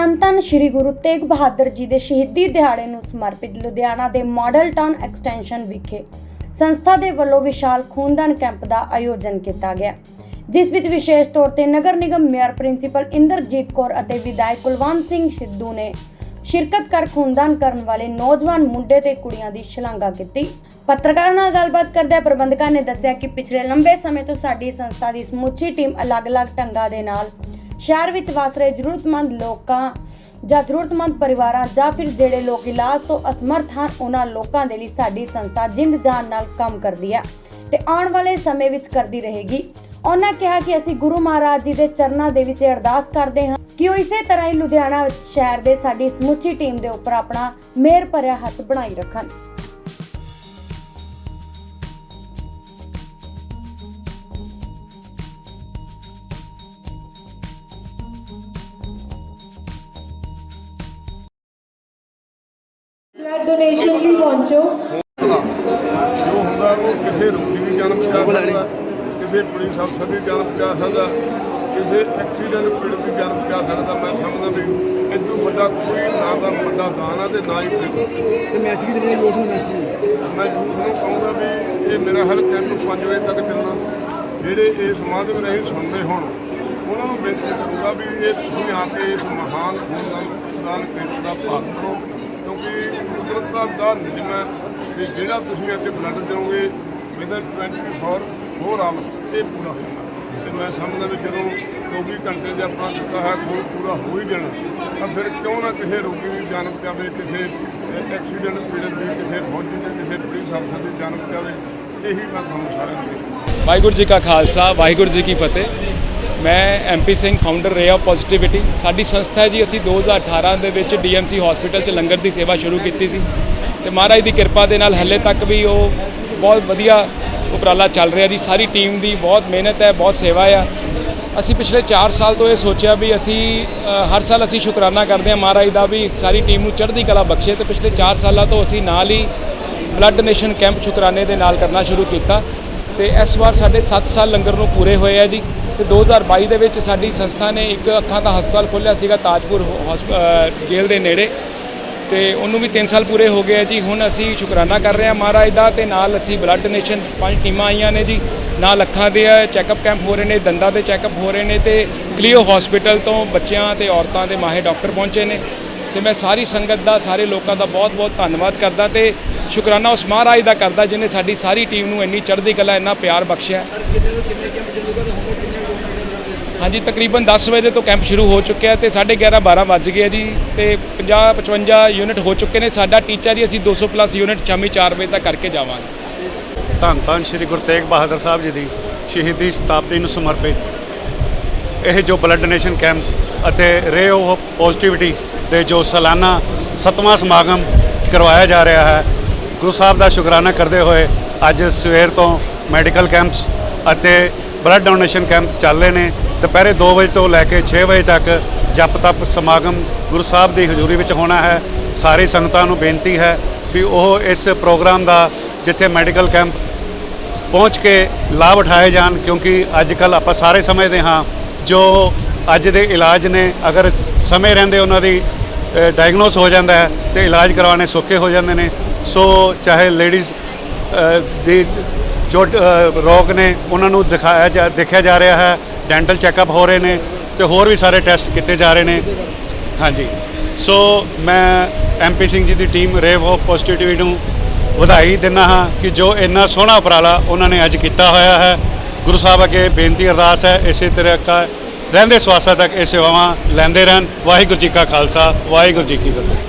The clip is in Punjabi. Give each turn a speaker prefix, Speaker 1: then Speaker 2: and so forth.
Speaker 1: ਧੰਨ ਧੰਨ ਸ੍ਰੀ ਗੁਰੂ ਤੇਗ ਬਹਾਦਰ ਜੀ ਦੇ ਸ਼ਹੀਦੀ ਦਿਹਾੜੇ ਨੂੰ ਸਮਰਪਿਤ ਲੁਧਿਆਣਾ ਦੇ ਮਾਡਲ ਟਾਊਨ ਐਕਸਟੈਂਸ਼ਨ ਵਿਖੇ ਸੰਸਥਾ ਦੇ ਵੱਲੋਂ ਵਿਸ਼ਾਲ ਖੂਨਦਾਨ ਕੈਂਪ ਦਾ ਆਯੋਜਨ ਕੀਤਾ ਗਿਆ, ਜਿਸ ਵਿੱਚ ਵਿਸ਼ੇਸ਼ ਤੌਰ ਤੇ ਨਗਰ ਨਿਗਮ ਮੇਅਰ ਪ੍ਰਿੰਸੀਪਲ ਇੰਦਰਜੀਤ ਕੌਰ ਅਤੇ ਵਿਧਾਇਕ ਕੁਲਵੰਤ ਸਿੰਘ ਸਿੱਧੂ ਨੇ ਸ਼ਿਰਕਤ ਕਰ ਖੂਨਦਾਨ ਕਰਨ ਵਾਲੇ ਨੌਜਵਾਨ ਮੁੰਡੇ ਤੇ ਕੁੜੀਆਂ ਦੀ ਸ਼ਲਾਘਾ ਕੀਤੀ। ਪੱਤਰਕਾਰਾਂ ਨਾਲ ਗੱਲਬਾਤ ਕਰਦਿਆਂ ਪ੍ਰਬੰਧਕਾਂ ਨੇ ਦੱਸਿਆ ਕਿ ਪਿਛਲੇ ਲੰਬੇ ਸਮੇਂ ਤੋਂ ਸਾਡੀ ਸੰਸਥਾ ਦੀ ਸਮੁੱਚੀ ਟੀਮ ਅਲੱਗ-ਅਲੱਗ ਢੰਗਾਂ ਦੇ ਨਾਲ ਸ਼ਹਿਰ ਵਿੱਚ ਵਸ ਰਹੇ ਜ਼ਰੂਰਤਮੰਦ ਲੋਕਾਂ ਜਾਂ ਜ਼ਰੂਰਤਮੰਦ ਪਰਿਵਾਰਾਂ ਜਾਂ ਫਿਰ ਜਿਹੜੇ ਲੋਕ ਇਲਾਜ ਤੋਂ ਅਸਮਰਥ ਹਨ, ਉਹਨਾਂ ਲੋਕਾਂ ਦੇ ਲਈ ਸਾਡੀ ਸੰਸਥਾ ਜਿੰਦ ਜਾਨ ਨਾਲ ਕੰਮ ਕਰਦੀ ਹੈ ਤੇ ਆਉਣ ਵਾਲੇ ਸਮੇਂ ਵਿੱਚ ਕਰਦੀ ਰਹੇਗੀ। ਉਹਨਾਂ ਕਿਹਾ ਕਿ ਅਸੀਂ ਗੁਰੂ ਮਹਾਰਾਜ ਜੀ ਦੇ ਚਰਨਾਂ ਦੇ ਵਿੱਚ ਅਰਦਾਸ ਕਰਦੇ ਹਾਂ ਕਿ ਉਹ ਇਸੇ ਤਰ੍ਹਾਂ ਹੀ ਲੁਧਿਆਣਾ ਸ਼ਹਿਰ ਦੇ ਸਾਡੀ ਸਮੁੱਚੀ ਟੀਮ ਦੇ ਉੱਪਰ ਆਪਣਾ ਮਿਹਰ ਭਰਿਆ ਹੱਥ ਬਣਾਈ ਰੱਖਣ।
Speaker 2: ਬਲੱਡ ਡੋਨੇਸ਼ਨ ਲਈ ਪਹੁੰਚੋ।
Speaker 3: ਜੋ ਹੁੰਦਾ ਉਹ ਕਿਸੇ ਰੋਗੀ ਦੀ ਜਾਨ ਬਚਾ ਸਕਦਾ ਕਿਸੇ ਪੁਲਿਸ ਅਫਸਰ ਦੀ ਜਾਨ ਬਚਾ ਸਕਦਾ ਕਿਸੇ ਐਕਸੀਡੈਂਟ ਪੀੜਤ ਦੀ ਜਾਨ ਬਚਾ ਸਕਦਾ ਮੈਂ ਸਮਝਦਾ ਵੀ ਇਦੋਂ ਵੱਡਾ ਕੋਈ ਨਾ ਦਾ ਵੱਡਾ ਦਾਨ ਆ ਤੇ ਨਾ ਹੀ ਕੋਈ।
Speaker 4: ਤੇ ਮੈਸੇਜ ਦੇ ਯੂਥ ਨੂੰ ਮੈਸੇਜ
Speaker 3: ਮੈਂ ਯੂਥ ਨੂੰ ਕਹੂੰਗਾ ਵੀ ਇਹ ਮੇਰਾ ਹਰ ਕੈਂਪ 5 ਵਜੇ ਤੱਕ ਚੱਲਣਾ। ਜਿਹੜੇ ਇਸ ਵਿੱਚ ਨਹੀਂ ਸੁਣਦੇ ਹੁਣ ਉਹਨਾਂ ਨੂੰ ਬੇਨਤੀ ਕਰੂੰਗਾ ਵੀ ਇਹ ਤੁਸੀਂ ਆ ਕੇ ਇਸ ਮਹਾਨ ਖੂਨਦਾਨ ਦਾਨ ਕੈਂਪ ਦਾ ਭਾਗ ਕਰੋ ਕਿਉਂਕਿ ਕੁਦਰਤ ਦਾ ਨਿਯਮ ਹੈ ਕਿ ਜਿਹੜਾ ਤੁਸੀਂ ਇੱਥੇ ਬਲੱਡ ਦਿਓਗੇ ਵਿਦਨ 24 ਹੋਰ ਆਵਰ ਇਹ ਪੂਰਾ ਹੋ ਜਾਣਾ। ਤੇ ਮੈਂ ਸਮਝਦਾ ਵੀ ਜਦੋਂ 24 ਘੰਟੇ ਦੇ ਆਪਣਾ ਦਿੱਤਾ ਹੈ ਖੂਨ ਪੂਰਾ ਹੋ ਹੀ ਜਾਣਾ, ਤਾਂ ਫਿਰ ਕਿਉਂ ਨਾ ਕਿਸੇ ਰੋਗੀ ਦੀ ਜਾਨ ਬਚਾਵੇ, ਕਿਸੇ ਐਕਸੀਡੈਂਟ ਪੀੜਤ ਦੀ, ਕਿਸੇ ਫੌਜੀ ਦੀ, ਕਿਸੇ ਪੁਲਿਸ ਅਫਸਰ ਦੀ ਜਾਨ ਬਚਾਵੇ, ਇਹੀ ਮੈਂ ਤੁਹਾਨੂੰ ਸਾਰਿਆਂ ਨੂੰ
Speaker 5: ਵਾਹਿਗੁਰੂ ਜੀ ਕਾ ਖਾਲਸਾ, ਵਾਹਿਗੁਰੂ ਜੀ ਕੀ ਫਤਿਹ। ਮੈਂ MP Singh founder ray of positivity ਸਾਡੀ ਸੰਸਥਾ ਹੈ ਜੀ, ਅਸੀਂ 2018 ਦੇ ਵਿੱਚ ਡੀਐਮਸੀ ਹਸਪੀਟਲ 'ਚ ਲੰਗਰ ਦੀ ਸੇਵਾ ਸ਼ੁਰੂ ਕੀਤੀ ਸੀ। ਤੇ ਮਹਾਰਾਜ ਦੀ ਕਿਰਪਾ ਦੇ ਨਾਲ ਹੱਲੇ ਤੱਕ ਵੀ ਉਹ ਬਹੁਤ ਵਧੀਆ ਉਪਰਾਲਾ ਚੱਲ ਰਿਹਾ ਜੀ। ਸਾਰੀ ਟੀਮ ਦੀ ਬਹੁਤ ਮਿਹਨਤ ਹੈ, ਬਹੁਤ ਸੇਵਾ ਆ। ਅਸੀਂ ਪਿਛਲੇ 4 ਸਾਲ ਤੋਂ ਇਹ ਸੋਚਿਆ ਵੀ ਅਸੀਂ ਹਰ ਸਾਲ ਅਸੀਂ ਸ਼ੁਕਰਾਨਾ ਕਰਦੇ ਹਾਂ ਮਹਾਰਾਜ ਦਾ ਵੀ ਸਾਰੀ ਟੀਮ ਨੂੰ ਚੜ੍ਹਦੀ ਕਲਾ ਬਖਸ਼ੇ ਤੇ ਪਿਛਲੇ 4 ਸਾਲਾਂ ਤੋਂ ਅਸੀਂ ਨਾਲ ਹੀ ਬਲੱਡ ਡੋਨੇਸ਼ਨ ਕੈਂਪ ਸ਼ੁਕਰਾਨੇ ਦੇ ਨਾਲ ਕਰਨਾ ਸ਼ੁਰੂ ਕੀਤਾ। ਤੇ ਇਸ ਵਾਰ ਸਾਡੇ 7 ਸਾਲ ਲੰਗਰ ਨੂੰ ਪੂਰੇ ਹੋਏ ਆ ਜੀ ਤੇ 2022 ਦੇ ਵਿੱਚ ਸਾਡੀ ਸੰਸਥਾ ਨੇ ਇੱਕ ਅੱਖਾਂ ਦਾ ਹਸਪਤਾਲ ਖੋਲ੍ਹਿਆ ਸੀਗਾ ਤਾਜਪੁਰ ਹੌਸਪ- ਜੇਲ੍ਹ ਦੇ ਨੇੜੇ। ਤੇ ਉਹਨੂੰ ਵੀ 3 ਸਾਲ ਪੂਰੇ ਹੋ ਗਏ ਆ ਜੀ। ਹੁਣ ਅਸੀਂ ਸ਼ੁਕਰਾਨਾ ਕਰ ਰਹੇ ਹਾਂ ਮਹਾਰਾਜ ਦਾ ਤੇ ਨਾਲ ਅਸੀਂ ਬਲੱਡ ਡੋਨੇਸ਼ਨ ਪੰਜ ਟੀਮਾਂ ਆਈਆਂ ਨੇ ਜੀ। ਨਾਲ ਅੱਖਾਂ ਦੇ ਚੈੱਕਅਪ ਕੈਂਪ ਹੋ ਰਹੇ ਨੇ, ਦੰਦਾਂ ਦੇ ਚੈੱਕਅਪ ਹੋ ਰਹੇ ਨੇ ਤੇ ਕਲੀਓ ਹਸਪੀਟਲ ਤੋਂ ਬੱਚਿਆਂ ਤੇ ਔਰਤਾਂ ਦੇ ਮਾਹਿਰ ਡਾਕਟਰ ਪਹੁੰਚੇ ਨੇ। ਤੇ ਮੈਂ ਸਾਰੀ ਸੰਗਤ ਦਾ, ਸਾਰੇ ਲੋਕਾਂ ਦਾ ਬਹੁਤ-ਬਹੁਤ ਧੰਨਵਾਦ ਕਰਦਾ ਤੇ ਸ਼ੁਕਰਾਨਾ ਉਸ ਮਹਾਰਾਜ ਦਾ ਕਰਦਾ ਜਿਨੇ ਸਾਡੀ ਸਾਰੀ ਟੀਮ ਨੂੰ ਇੰਨੀ ਚੜ੍ਹਦੀ ਕਲਾ ਇੰਨਾ ਪਿਆਰ ਬਖਸ਼ਿਆ। ਹਾਂਜੀ ਤਕਰੀਬਨ 10 ਵਜੇ ਤੋਂ ਕੈਂਪ ਸ਼ੁਰੂ ਹੋ ਚੁੱਕਿਆ ਤੇ 11:30 12 ਵੱਜ ਗਏ ਜੀ ਤੇ 50 55 ਯੂਨਿਟ ਹੋ ਚੁੱਕੇ ਨੇ। ਸਾਡਾ ਟੀਚਾ ਜੀ ਅਸੀਂ 200 ਪਲੱਸ ਯੂਨਿਟ ਸ਼ਾਮੀ 4 ਵਜੇ ਤੱਕ ਕਰਕੇ ਜਾਵਾਂਗੇ।
Speaker 6: ਧੰਨ ਧੰਨ ਸ਼੍ਰੀ ਗੁਰੂ ਤੇਗ ਬਹਾਦਰ ਸਾਹਿਬ ਜੀ ਦੀ ਸ਼ਹੀਦੀ ਸ਼ਤਾਬਦੀ ਨੂੰ ਸਮਰਪਿਤ। ਇਹ ਜੋ ਬਲੱਡ ਡੋਨੇਸ਼ਨ ਕੈਂਪ ਅਤੇ ਰੇ ਆਫ ਪੋਜ਼ਿਟਿਵਿਟੀ ਦੇ ਜੋ ਸਾਲਾਨਾ ਸਤਵਾਂ ਸਮਾਗਮ ਕਰਵਾਇਆ ਜਾ ਰਿਹਾ ਹੈ ਗੁਰੂ ਸਾਹਿਬ ਦਾ ਸ਼ੁਕਰਾਨਾ ਕਰਦੇ ਹੋਏ ਅੱਜ ਸਵੇਰ ਤੋਂ ਮੈਡੀਕਲ ਕੈਂਪਸ ਅਤੇ ਬਲੱਡ ਡੋਨੇਸ਼ਨ ਕੈਂਪ ਚੱਲ ਰਹੇ ਨੇ। ਦੁਪਹਿਰੇ 2 ਵਜੇ ਤੋਂ ਲੈ ਕੇ 6 ਵਜੇ ਤੱਕ ਜਪ ਤਪ ਸਮਾਗਮ ਗੁਰੂ ਸਾਹਿਬ ਦੀ ਹਜ਼ੂਰੀ ਵਿੱਚ ਹੋਣਾ ਹੈ। ਸਾਰੀ ਸੰਗਤਾਂ ਨੂੰ ਬੇਨਤੀ ਹੈ ਵੀ ਉਹ ਇਸ ਪ੍ਰੋਗਰਾਮ ਦਾ ਜਿੱਥੇ ਮੈਡੀਕਲ ਕੈਂਪ ਪਹੁੰਚ ਕੇ ਲਾਭ ਉਠਾਏ ਜਾਣ, ਕਿਉਂਕਿ ਅੱਜ ਕੱਲ ਆਪਾਂ ਸਾਰੇ ਸਮਝਦੇ ਹਾਂ ਜੋ ਅੱਜ ਦੇ ਇਲਾਜ ਨੇ, ਅਗਰ ਸਮੇਂ ਰਹਿੰਦੇ ਉਹਨਾਂ ਦੀ ਡਾਇਗਨੋਸ ਹੋ ਜਾਂਦਾ ਹੈ ਤੇ ਇਲਾਜ ਕਰਵਾਉਣੇ ਸੌਖੇ ਹੋ ਜਾਂਦੇ ਨੇ। ਸੋ ਚਾਹੇ ਲੇਡੀਜ਼ ਦੀ ਜੋ ਰੋਗ ਨੇ ਉਹਨਾਂ ਨੂੰ ਦਿਖਾਇਆ ਜਾ, ਦੇਖਿਆ ਜਾ ਰਿਹਾ ਹੈ ਡੈਂਟਲ ਚੈੱਕਅਪ ਹੋ ਰਹੇ ਨੇ ਤੇ ਹੋਰ ਵੀ ਸਾਰੇ ਟੈਸਟ ਕੀਤੇ ਜਾ ਰਹੇ ਨੇ। ਹਾਂਜੀ। ਸੋ ਮੈਂ ਐਮਪੀ ਸਿੰਘ ਜੀ ਦੀ ਟੀਮ ਰੇਵ ਆਫ ਪੋਜ਼ਿਟਿਵਿਟੀ ਨੂੰ ਵਧਾਈ ਦਿੰਦਾ ਹਾਂ ਕਿ ਜੋ ਇੰਨਾ ਸੋਹਣਾ ਉਪਰਾਲਾ ਉਹਨਾਂ ਨੇ ਅੱਜ ਕੀਤਾ ਹੋਇਆ ਹੈ। ਗੁਰੂ ਸਾਹਿਬ ਅੱਗੇ ਬੇਨਤੀ ਅਰਦਾਸ ਹੈ, ਇਸੇ ਤਰ੍ਹਾਂ ਕਾ, ਰਹਿੰਦੇ ਸਵਾਸਾਂ ਤੱਕ ਇਹ ਸੇਵਾਵਾਂ ਲੈਂਦੇ ਰਹਿਣ। ਵਾਹਿਗੁਰੂ ਜੀ ਕਾ ਖਾਲਸਾ, ਵਾਹਿਗੁਰੂ ਜੀ ਕੀ ਫਤਿਹ।